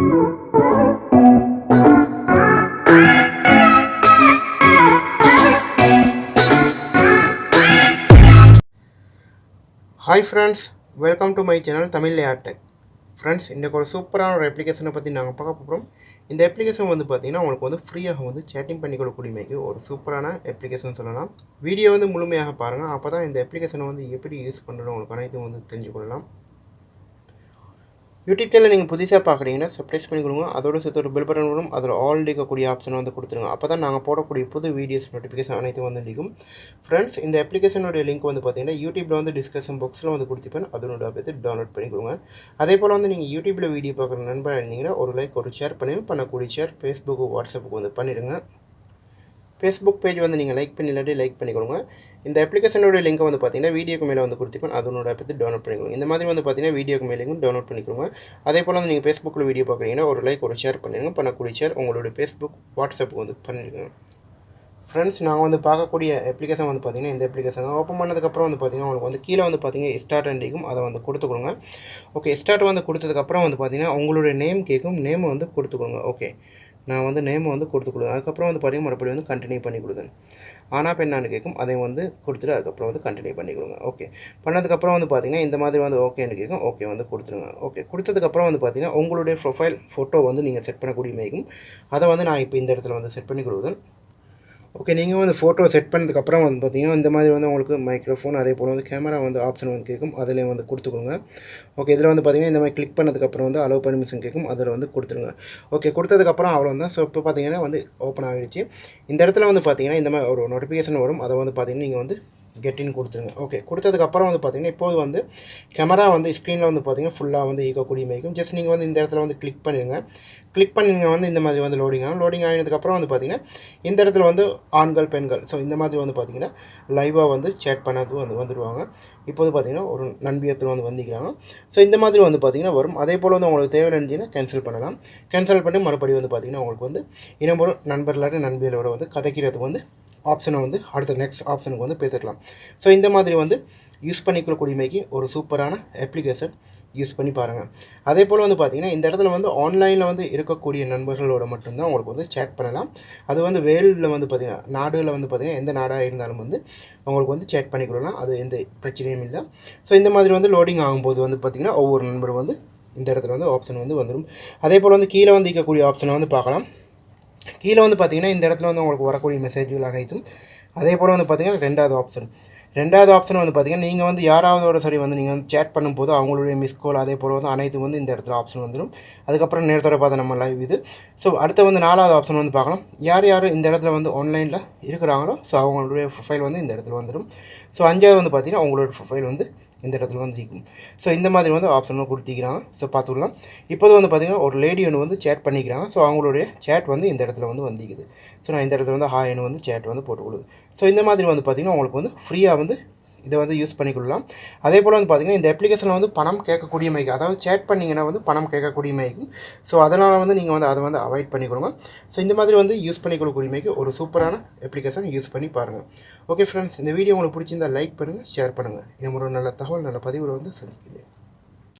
Hi friends welcome to my channel Tamil Airtech friends இன்றைக்கு ஒரு சூப்பரான ஒரு அப்ளிகேஷனை பற்றி நாங்கள் பார்க்க போகிறோம் இந்த அப்ளிகேஷன் வந்து பார்த்தீங்கன்னா உங்களுக்கு வந்து ஃப்ரீயாக வந்து சேட்டிங் பண்ணி கொடுக்கூடியமைக்கு ஒரு சூப்பரான அப்ளிகேஷன் சொல்லலாம். வீடியோ வந்து முழுமையாக பாருங்கள் அப்போ தான் இந்த அப்ளிகேஷனை வந்து எப்படி யூஸ் பண்ணுறோம் உங்களுக்கு அனைத்தும் வந்து தெரிஞ்சுக்கொள்ளலாம் யூடியூப் சேனல் நீங்கள் புதுசாக பார்க்குறீங்கன்னா சப்ரைஸ் பண்ணி கொடுங்க. அதோட சேர்த்து ஒரு பில் பட்டன் வரும். அதில் ஆல் இருக்கக்கூடிய ஆப்ஷன் வந்து கொடுத்துருங்க. அப்போ தான் நாங்கள் போடக்கூடிய புது வீடியோஸ் நோட்டிஃபிகேஷன் அனைத்தும் வந்து இருக்கும் ஃப்ரெண்ட்ஸ் இந்த அப்ளிகேஷனுடைய லிங்க் வந்து பார்த்தீங்கன்னா யூடியூப்பில் வந்து டிஸ்கஷன் பாக்ஸில் வந்து கொடுத்துப்பேன். அதனோட பார்த்து டவுன்லோட் பண்ணி கொடுங்க. அதே போல் வந்து நீங்கள் யூடியூப்பில் வீடியோ பார்க்குற நண்பராக இருந்தீங்கன்னா ஒரு லைக் ஒரு ஷேர் பண்ணி பண்ணக்கூடிய ஷேர் ஃபேஸ்புக்கு வாட்ஸ்அப்புக்கு வந்து பண்ணிவிடுங்க ஃபேஸ்புக் பேஜ் வந்து நீங்கள் லைக் பண்ணி இல்லாட்டி லைக் பண்ணிக்கொடுங்க இந்த அப்ளிகேஷனோட லிங்க் வந்து பார்த்தீங்கன்னா வீடியோக்கு மேலே வந்து கொடுத்துக்கணும் அதனோட பற்றி டவுன்லோட் பண்ணிக்கணும் இந்த மாதிரி வந்து பார்த்தீங்கன்னா வீடியோக்கு மேலேயும் டவுன்லோட் பண்ணிக்கோங்க. அதே போல் வந்து நீங்கள் ஃபேஸ்புக்கில் வீடியோ பார்க்குறீங்கன்னா ஒரு லைக் ஒரு ஷேர் பண்ணிடுங்க பண்ணக்கூடிய ஷேர் உங்களோட ஃபேஸ்புக் வாட்ஸ்அப்புக்கு வந்து பண்ணிடுங்க ஃப்ரெண்ட்ஸ் நாங்கள் வந்து பார்க்கக்கூடிய அப்ளிகேஷன் வந்து பார்த்தீங்கன்னா இந்த அப்ளிகேஷன் தான். ஓப்பன் பண்ணதுக்கப்புறம் வந்து பார்த்தீங்கன்னா உங்களுக்கு வந்து கீழே வந்து பார்த்தீங்கன்னா ஸ்டார்ட் அண்டிக்கும் அதை வந்து கொடுத்துக்கொடுங்க ஓகே ஸ்டார்ட் வந்து கொடுத்ததுக்கப்புறம் வந்து பார்த்தீங்கன்னா உங்களுடைய நேம் கேட்கும் நேம் வந்து கொடுத்துக்கோங்க. ஓகே நான் வந்து நேமை வந்து கொடுத்து கொடுங்க. அதுக்கப்புறம் வந்து பார்த்தீங்கன்னா மறுபடியும் வந்து கண்டினியூ பண்ணி கொடுங்க. ஆனா பெண்ணான்னு கேட்கும் அதையும் வந்து கொடுத்துட்டு அதுக்கப்புறம் வந்து கண்டினியூ பண்ணி கொடுங்க. ஓகே பண்ணதுக்கப்புறம் வந்து பார்த்தீங்கன்னா இந்த மாதிரி வந்து ஓகேன்னு கேட்கும் ஓகே வந்து கொடுத்துருங்க. ஓகே கொடுத்ததுக்கப்புறம் வந்து பார்த்தீங்கன்னா உங்களுடைய ப்ரொஃபைல் ஃபோட்டோ வந்து நீங்கள் செட் பண்ணக்கூடிய மேகும். அதை வந்து நான் இப்போ இந்த இடத்துல வந்து செட் பண்ணி கொடுக்குறேன். ஓகே நீங்கள் வந்து ஃபோட்டோ செட் பண்ணதுக்கப்புறம் வந்து பார்த்தீங்கன்னா இந்த மாதிரி வந்து உங்களுக்கு மைக்ரோஃபோன் அதே போல் வந்து கேமரா வந்து ஆப்ஷன் வந்து கேட்கும் அதில் வந்து கொடுத்துக்கோங்க. ஓகே இதில் வந்து பார்த்தீங்கன்னா இந்த மாதிரி கிளிக் பண்ணதுக்கப்புறம் வந்து அலோவ் பர்மிஷன் கேட்கும் அதில் வந்து கொடுத்துருங்க. ஓகே கொடுத்ததுக்கப்புறம் அவ்வளோ தான். ஸோ இப்போ பார்த்தீங்கன்னா வந்து ஓப்பன் ஆகிடுச்சு இந்த இடத்துல வந்து பார்த்தீங்கன்னா இந்த மாதிரி ஒரு நோட்டிஃபிகேஷன் வரும். அதை வந்து பார்த்தீங்கன்னா நீங்கள் வந்து கெட்டின்னு கொடுத்துருங்க. ஓகே கொடுத்ததுக்கப்புறம் வந்து பார்த்திங்கன்னா இப்போது வந்து கேமரா வந்து ஸ்க்ரீனில் வந்து பார்த்திங்கன்னா ஃபுல்லாக வந்து ஈக்கக்கூடிய மேய்க்கும் ஜஸ்ட் நீங்கள் வந்து இந்த இடத்துல வந்து கிளிக் பண்ணிடுங்க கிளிக் பண்ணிங்க வந்து இந்த மாதிரி வந்து லோடிங் ஆகும். லோடிங் ஆகினதுக்கப்புறம் வந்து பார்த்தீங்கன்னா இந்த இடத்துல வந்து ஆண்கள் பெண்கள் ஸோ இந்த மாதிரி வந்து பார்த்தீங்கன்னா லைவாக வந்து சேட் பண்ணது வந்து வந்துடுவாங்க இப்போது பார்த்திங்கன்னா ஒரு நண்பியத்தில் வந்து வந்திக்கிறாங்க ஸோ இந்த மாதிரி வந்து பார்த்திங்கன்னா வரும். அதே போல் வந்து உங்களுக்கு தேவை இருந்துச்சுன்னா கேன்சல் பண்ணலாம். கேன்சல் பண்ணி மறுபடியும் வந்து பார்த்திங்கன்னா உங்களுக்கு வந்து இன்னும் ஒரு நண்பர்களோட வந்து கதைக்கிறதுக்கு வந்து ஆப்ஷனை வந்து அடுத்த நெக்ஸ்ட் ஆப்ஷனுக்கு வந்து பேசிடலாம். ஸோ இந்த மாதிரி வந்து யூஸ் பண்ணிக்கொள்ளக்கூடியமைக்கு ஒரு சூப்பரான அப்ளிகேஷன் யூஸ் பண்ணி பாருங்கள் அதே போல் வந்து பார்த்திங்கன்னா இந்த இடத்துல வந்து ஆன்லைனில் வந்து இருக்கக்கூடிய நண்பர்களோட மட்டும்தான் உங்களுக்கு வந்து சேட் பண்ணலாம். அது வந்து வேலில் வந்து பார்த்திங்கன்னா நாடுகளில் வந்து பார்த்திங்கன்னா எந்த நாடாக இருந்தாலும் வந்து உங்களுக்கு வந்து சேட் பண்ணிக்கொள்ளலாம் அது எந்த பிரச்சனையும் இல்லை. ஸோ இந்த மாதிரி வந்து லோடிங் ஆகும்போது வந்து பார்த்திங்கன்னா ஒவ்வொரு நண்பரும் வந்து இந்த இடத்துல வந்து ஆப்ஷன் வந்து வந்துடும் அதே போல் வந்து கீழே வந்து இருக்கக்கூடிய ஆப்ஷனை வந்து பார்க்கலாம். கீழே வந்து பார்த்தீங்கன்னா இந்த இடத்துல வந்து உங்களுக்கு வரக்கூடிய மெசேஜ்கள் அனைத்தும். அதே போல் வந்து பார்த்தீங்கன்னா ரெண்டாவது ஆப்ஷன் ரெண்டாவது ஆப்ஷன் வந்து பார்த்திங்கன்னா நீங்கள் வந்து யாராவதோட சரி வந்து நீங்கள் வந்து சேட் பண்ணும்போது அவங்களுடைய மிஸ் கால் அதே போல் வந்து அனைத்து வந்து இந்த இடத்துல ஆப்ஷன் வந்துடும் அதுக்கப்புறம் நேரத்தோட பார்த்த நம்ம லைவ் இது. ஸோ அடுத்து வந்து நாலாவது ஆப்ஷன் வந்து பார்க்கலாம். யார் யார் இந்த இடத்துல வந்து ஆன்லைனில் இருக்கிறாங்களோ ஸோ அவங்களுடைய ப்ரொஃபைல் வந்து இந்த இடத்துல வந்துடும் ஸோ அஞ்சாவது வந்து பார்த்தீங்கன்னா அவங்களோட ப்ரொஃபைல் வந்து இந்த இடத்துல வந்து இருக்கும் ஸோ இந்த மாதிரி வந்து ஆப்ஷன் கொடுத்திக்கிறாங்க ஸோ பார்த்துக்கலாம் இப்போது வந்து பார்த்திங்கன்னா ஒரு லேடி ஒன்று வந்து சேட் பண்ணிக்கிறாங்க. ஸோ அவங்களுடைய சேட் வந்து இந்த இடத்துல வந்து வந்திக்குது. ஸோ நான் இந்த இடத்துல வந்து ஹாய்னு வந்து சேட் வந்து போட்டு கொடுது ஸோ இந்த மாதிரி வந்து பார்த்திங்கன்னா உங்களுக்கு வந்து ஃப்ரீயாக வந்து இதை வந்து யூஸ் பண்ணிக்கொள்ளலாம் அதே போல் வந்து பார்த்திங்கன்னா இந்த அப்ளிகேஷனில் வந்து பணம் கேட்கக்கூடிய மைக்கு அதாவது சேட் பண்ணிங்கன்னா வந்து பணம் கேட்கக்கூடிய மைக்கும் ஸோ அதனால் வந்து நீங்கள் வந்து அதை வந்து அவாய்ட் பண்ணிக்கொடுங்க ஸோ இந்த மாதிரி வந்து யூஸ் பண்ணிக்கொள்ளக்கூடிய மைக்கு ஒரு சூப்பரான அப்ளிகேஷன் யூஸ் பண்ணி பாருங்கள் ஓகே ஃப்ரெண்ட்ஸ் இந்த வீடியோ உங்களுக்கு பிடிச்சிருந்தால் லைக் பண்ணுங்கள் ஷேர் பண்ணுங்கள் இன்னும் ஒரு நல்ல தகவல் நல்ல பதிவில் வந்து சந்திக்கிறேன்.